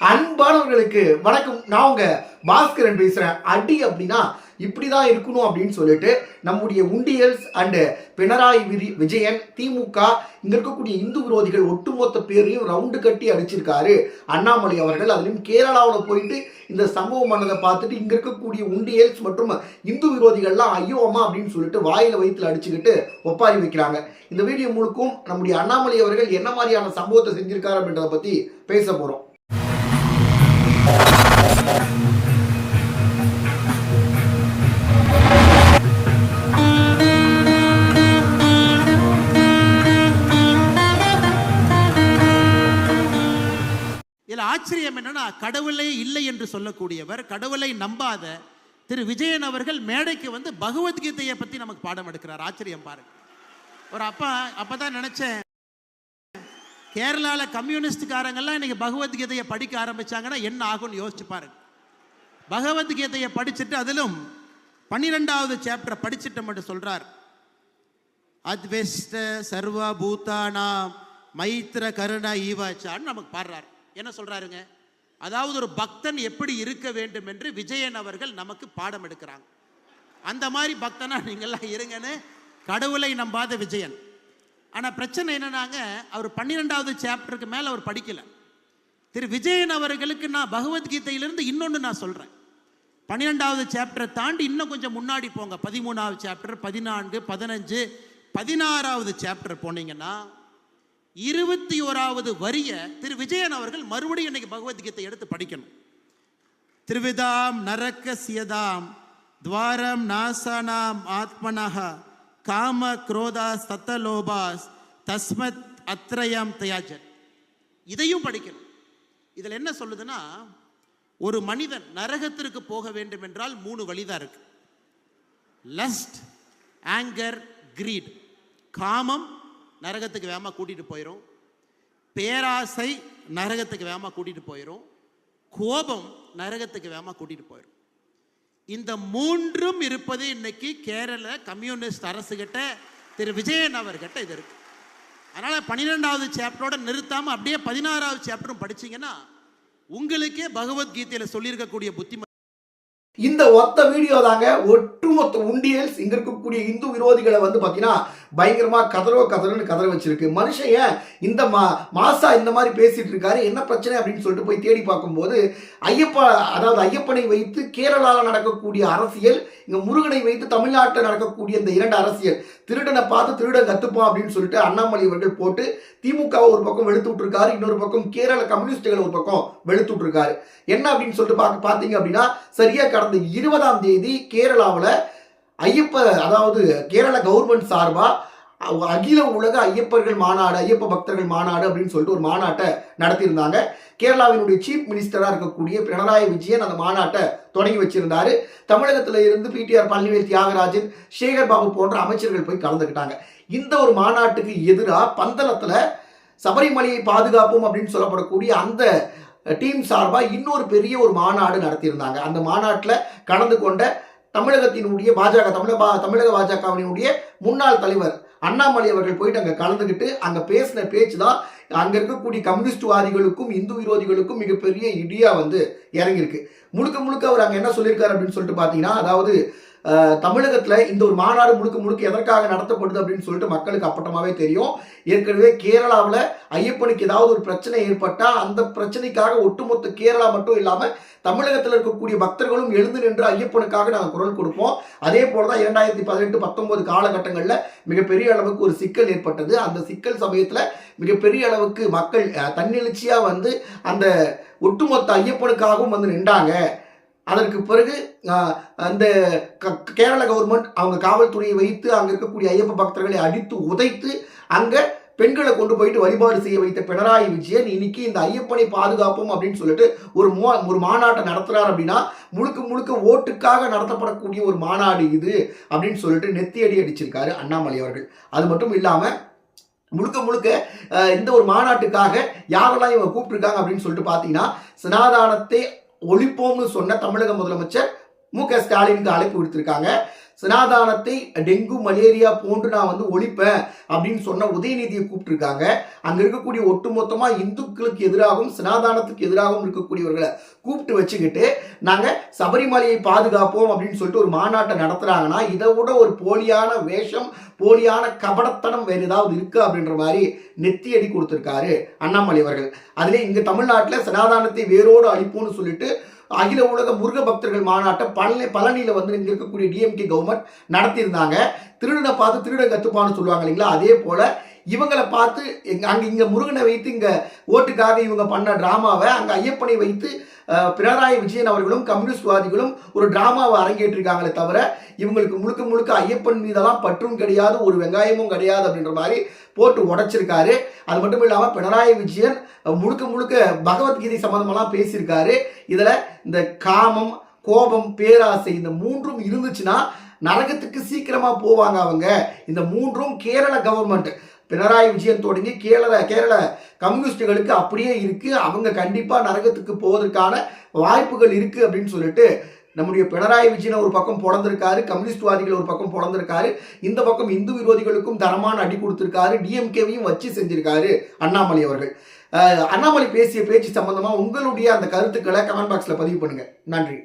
அன்பானவர்களுக்கு வணக்கம். நான் உங்க பாஸ்கரன் பேசுறேன். அடி அப்படின்னா இப்படிதான் இருக்கணும் அப்படின்னு சொல்லிட்டு நம்முடைய உண்டியல்ஸ் அண்டு பினராயி விரி- விஜயன் திமுக இங்க இருக்கக்கூடிய இந்து விரோதிகள் ஒட்டுமொத்த பேரையும் ரவுண்டு கட்டி அடிச்சிருக்காரு. அண்ணாமலை அவர்கள் அதுலயும் கேரளாவில் போயிட்டு இந்த சம்பவம் பண்ணதை பார்த்துட்டு இங்க இருக்கக்கூடிய உண்டியல்ஸ் மற்றும் இந்து விரோதிகள்லாம் ஐயோ அம்மா அப்படின்னு சொல்லிட்டு வாயில வயிற்றுல அடிச்சுக்கிட்டு ஒப்பாரி வைக்கிறாங்க. இந்த வீடியோ முழுக்கும் நம்முடைய அண்ணாமலை அவர்கள் என்ன மாதிரியான சம்பவத்தை செஞ்சிருக்காரு அப்படின்றத பத்தி பேச போறோம். ஆச்சரியம் என்னன்னா கடவுளே இல்லை என்று சொல்லக்கூடியவர் கடவுளை நம்பாத திரு விஜயன் அவர்கள் மேடைக்கு வந்து பகவத்கீதையை பத்தி நமக்கு பாடம் எடுக்கிறார். ஆச்சரியம் பாருங்க. ஒரு அப்பா அப்பதான் நினைச்சேன் கேரளால கம்யூனிஸ்டுக்காரங்கெல்லாம் இன்னைக்கு பகவத்கீதையை படிக்க ஆரம்பிச்சாங்கன்னா என்ன ஆகும்னு யோசிச்சு பாருங்க. பகவத்கீதையை படிச்சுட்டு அதிலும் பன்னிரெண்டாவது சாப்டரை படிச்சுட்டு மட்டும் சொல்றார். அத்வெஸ்ட சர்வ பூதானா மைத்திர கருண ஈவாச்சான்னு நமக்கு பாடுறாரு. என்ன சொல்கிறாருங்க அதாவது ஒரு பக்தன் எப்படி இருக்க வேண்டும் என்று விஜயன் அவர்கள் நமக்கு பாடம் எடுக்கிறாங்க. அந்த மாதிரி பக்தனா நீங்கள்லாம் இருங்கன்னு கடவுளை நம்பாத விஜயன். ஆனால் பிரச்சனை என்னன்னாங்க அவர் பன்னிரெண்டாவது சாப்டருக்கு மேலே அவர் படிக்கலை. திரு விஜயன் அவர்களுக்கு நான் பகவத்கீதையிலிருந்து இன்னொன்று நான் சொல்கிறேன் பன்னிரெண்டாவது சாப்டரை தாண்டி இன்னும் கொஞ்சம் முன்னாடி போங்க. பதிமூணாவது சாப்டர் பதினான்கு பதினஞ்சு பதினாறாவது சாப்டர் போனீங்கன்னா இருபத்தி ஓராவது வரிய திரு விஜயன் அவர்கள் மறுபடியும் இன்னைக்கு பகவத்கீதை எடுத்து படிக்கணும். திருவிதாம் நரக்க சியதாம் துவாரம் நாசானாம் ஆத்மனஹ காம குரோதாஸ் சத்தலோபாஸ் தஸ்மத் அத்ரயம் தயாஜன் இதையும் படிக்கணும். இதில் என்ன சொல்லுதுன்னா ஒரு மனிதன் நரகத்திற்கு போக வேண்டும் என்றால் மூணு வழிதான் இருக்கு. லஸ்ட் ஆங்கர் கிரீட் காமம் நரகத்துக்கு வேகமாக கூட்டிட்டு போயிடும் பேராசை நரகத்துக்கு வேகமாக கூட்டிட்டு போயிடும் கோபம் நரகத்துக்கு வேகமாக கூட்டிட்டு போயிடும் இந்த மூன்றும் இருப்பது இன்னைக்கு கேரள கம்யூனிஸ்ட் அரசுகிட்ட திரு விஜயன் அவர்கிட்ட இது இருக்கு. அதனால பன்னிரெண்டாவது சாப்டரோட நிறுத்தாம அப்படியே பதினாறாவது சாப்டரும் படிச்சீங்கன்னா உங்களுக்கே பகவத்கீதையில் சொல்லியிருக்கக்கூடிய புத்திமதி இந்த ஒத்த வீடியோ தாங்க ஒட்டுமொத்த உண்டியல்ஸ் இங்க இருக்கக்கூடிய இந்து விரோதிகளை வந்து பார்த்தீங்கன்னா பயங்கரமாக கதறோ கதறன்னு கதற வச்சிருக்கு. மனுஷன் ஏன் இந்த மா மாசா இந்த மாதிரி பேசிட்டு இருக்காரு? என்ன பிரச்சனை அப்படின்னு சொல்லிட்டு போய் தேடி பார்க்கும்போது ஐயப்பா அதாவது ஐயப்பனை வைத்து கேரளாவில் நடக்கக்கூடிய அரசியல் இங்கே முருகனை வைத்து தமிழ்நாட்டில் நடக்கக்கூடிய இந்த இரண்டு அரசியல் திருடனை பார்த்து திருடன் கத்துப்பான் அப்படின்னு சொல்லிட்டு அண்ணாமலை அவர்கள் போட்டு திமுகவை ஒரு பக்கம் வெளுத்து விட்டுருக்காரு இன்னொரு பக்கம் கேரள கம்யூனிஸ்டுகள் ஒரு பக்கம் வெளுத்து விட்டுருக்காரு. என்ன அப்படின்னு சொல்லிட்டு பார்க்க பார்த்தீங்க அப்படின்னா சரியாக கடந்த இருபதாம் தேதி கேரளாவில் ஐயப்ப அதாவது கேரள கவர்மெண்ட் சார்பாக அகில உலக ஐயப்பர்கள் மாநாடு ஐயப்ப பக்தர்கள் மாநாடு அப்படின்னு சொல்லிட்டு ஒரு மாநாட்டை நடத்தியிருந்தாங்க. கேரளாவினுடைய சீஃப் மினிஸ்டராக இருக்கக்கூடிய பினராயி விஜயன் அந்த மாநாட்டை தொடங்கி வச்சிருந்தாரு. தமிழகத்தில் இருந்து பிடிஆர் பழனிவேல் தியாகராஜன் சேகர் பாபு போன்ற அமைச்சர்கள் போய் கலந்துக்கிட்டாங்க. இந்த ஒரு மாநாட்டுக்கு எதிராக பந்தளத்தில் சபரிமலையை பாதுகாப்போம் அப்படின்னு சொல்லப்படக்கூடிய அந்த டீம் சார்பாக இன்னொரு பெரிய ஒரு மாநாடு நடத்தியிருந்தாங்க. அந்த மாநாட்டில் கலந்து கொண்ட தமிழகத்தினுடைய பாஜக தமிழக தமிழக பாஜகவினுடைய முன்னாள் தலைவர் அண்ணாமலை அவர்கள் போயிட்டு அங்கே கலந்துக்கிட்டு அங்கே பேசின பேச்சு தான் அங்கே இருக்கக்கூடிய கம்யூனிஸ்ட்வாதிகளுக்கும் இந்து விரோதிகளுக்கும் மிகப்பெரிய இடியா வந்து இறங்கியிருக்கு. முழுக்க முழுக்க அவர் அங்கே என்ன சொல்லியிருக்காரு அப்படின்னு சொல்லிட்டு பார்த்தீங்கன்னா அதாவது தமிழகத்தில் இந்த ஒரு மாநாடு முழுக்க முழுக்க எதற்காக நடத்தப்படுது அப்படின்னு சொல்லிட்டு மக்களுக்கு அப்பட்டமாகவே தெரியும். ஏற்கனவே கேரளாவில் ஐயப்பனுக்கு ஏதாவது ஒரு பிரச்சனை ஏற்பட்டால் அந்த பிரச்சனைக்காக ஒட்டுமொத்த கேரளா மட்டும் இல்லாமல் தமிழகத்தில் இருக்கக்கூடிய பக்தர்களும் எழுந்து நின்று ஐயப்பனுக்காக நாங்கள் குரல் கொடுப்போம். அதே போல தான் இரண்டாயிரத்தி பதினெட்டு பத்தொன்பது காலகட்டங்களில் மிகப்பெரிய அளவுக்கு ஒரு சிக்கல் ஏற்பட்டது. அந்த சிக்கல் சமயத்தில் மிகப்பெரிய அளவுக்கு மக்கள் தன்னெழுச்சியாக வந்து அந்த ஒட்டுமொத்த ஐயப்பனுக்காகவும் வந்து நின்றாங்க. அதற்கு பிறகு அந்த க- கேரள கவர்மெண்ட் அவங்க காவல்துறையை வைத்து அங்கே இருக்கக்கூடிய ஐயப்ப பக்தர்களை அடித்து உதைத்து அங்கே பெண்களை கொண்டு போயிட்டு வழிபாடு செய்ய வைத்த பினராயி விஜயன் இன்னைக்கு இந்த ஐயப்பனை பாதுகாப்போம் அப்படின்னு சொல்லிட்டு ஒரு மோ ஒரு மாநாட்டை நடத்துகிறார் அப்படின்னா முழுக்க முழுக்க ஓட்டுக்காக நடத்தப்படக்கூடிய ஒரு மாநாடு இது அப்படின்னு சொல்லிட்டு நெத்தியடி அடிச்சிருக்காரு அண்ணாமலை அவர்கள். அது மட்டும் இல்லாமல் முழுக்க முழுக்க இந்த ஒரு மாநாட்டுக்காக யாரெல்லாம் இவங்க கூப்பிட்டுருக்காங்க அப்படின்னு சொல்லிட்டு பார்த்தீங்கன்னா சனாதானத்தை ஒழிப்போம்னு சொன்ன தமிழக முதலமைச்சர் மு க ஸ்டாலினுக்கு அழைப்பு விடுத்திருக்காங்க. சனாதானத்தை டெங்கு மலேரியா போன்று நான் வந்து ஒழிப்பேன் அப்படின்னு சொன்ன உதயநிதியை கூப்பிட்டுருக்காங்க. அங்கே இருக்கக்கூடிய ஒட்டுமொத்தமாக இந்துக்களுக்கு எதிராகவும் சனாதானத்துக்கு எதிராகவும் இருக்கக்கூடியவர்களை கூப்பிட்டு வச்சுக்கிட்டு நாங்கள் சபரிமலையை பாதுகாப்போம் அப்படின்னு சொல்லிட்டு ஒரு மாநாட்டை நடத்துகிறாங்கன்னா இதை விட ஒரு போலியான வேஷம் போலியான கபடத்தனம் வேறு ஏதாவது இருக்கு அப்படின்ற மாதிரி நெத்தியடி கொடுத்துருக்காரு அண்ணாமலை அவர்கள். அதில் இங்கே தமிழ்நாட்டில் சனாதானத்தை வேரோடு அழிப்போம்னு சொல்லிட்டு அகில உலக முருக பக்தர்கள் மாநாட்டை பழனி பழனியில் வந்து இங்கே இருக்கக்கூடிய டிஎம்கே கவர்மெண்ட் நடத்தியிருந்தாங்க. திருடனை பார்த்து திருடன் கத்துப்பான்னு சொல்லுவாங்க இல்லைங்களா? அதே போல் இவங்களை பார்த்து அங்கே இங்கே முருகனை வைத்து இங்கே ஓட்டுக்காக இவங்க பண்ண ட்ராமாவை அங்கே ஐயப்பனை வைத்து பினராயி விஜயன் அவர்களும் கம்யூனிஸ்ட்வாதிகளும் ஒரு டிராமாவை அரங்கேற்றிருக்காங்களே தவிர இவங்களுக்கு முழுக்க முழுக்க ஐயப்பன் மீதெல்லாம் பற்றும் கிடையாது ஒரு வெங்காயமும் கிடையாது அப்படின்ற மாதிரி போட்டு உடைச்சிருக்காரு. அது மட்டும் இல்லாமல் பினராயி விஜயன் முழுக்க முழுக்க பகவத்கீதை சம்பந்தமெல்லாம் பேசியிருக்காரு. இதில் இந்த காமம் கோபம் பேராசை இந்த மூன்றும் இருந்துச்சுன்னா நரகத்துக்கு சீக்கிரமாக போவாங்க அவங்க. இந்த மூன்றும் கேரள கவர்மெண்ட் பினராயி விஜயன் தொடங்கி. கேரள கேரள கம்யூனிஸ்டுகளுக்கு அப்படியே இருக்குது அவங்க கண்டிப்பாக நரகத்துக்கு போவதற்கான வாய்ப்புகள் இருக்குது அப்படின்னு சொல்லிட்டு நம்முடைய பினராயி விஜயன் ஒரு பக்கம் பிறந்திருக்காரு கம்யூனிஸ்ட்வாதிகள் ஒரு பக்கம் பிறந்திருக்காரு இந்த பக்கம் இந்து விரோதிகளுக்கும் தரமான அடி கொடுத்துருக்காரு. டிஎம்கேவையும் வச்சு செஞ்சிருக்காரு அண்ணாமலை அவர்கள். அண்ணாமலை பேசிய பேச்சு சம்பந்தமாக உங்களுடைய அந்த கருத்துக்களை கமெண்ட் பாக்ஸில் பதிவு பண்ணுங்கள் நன்றி.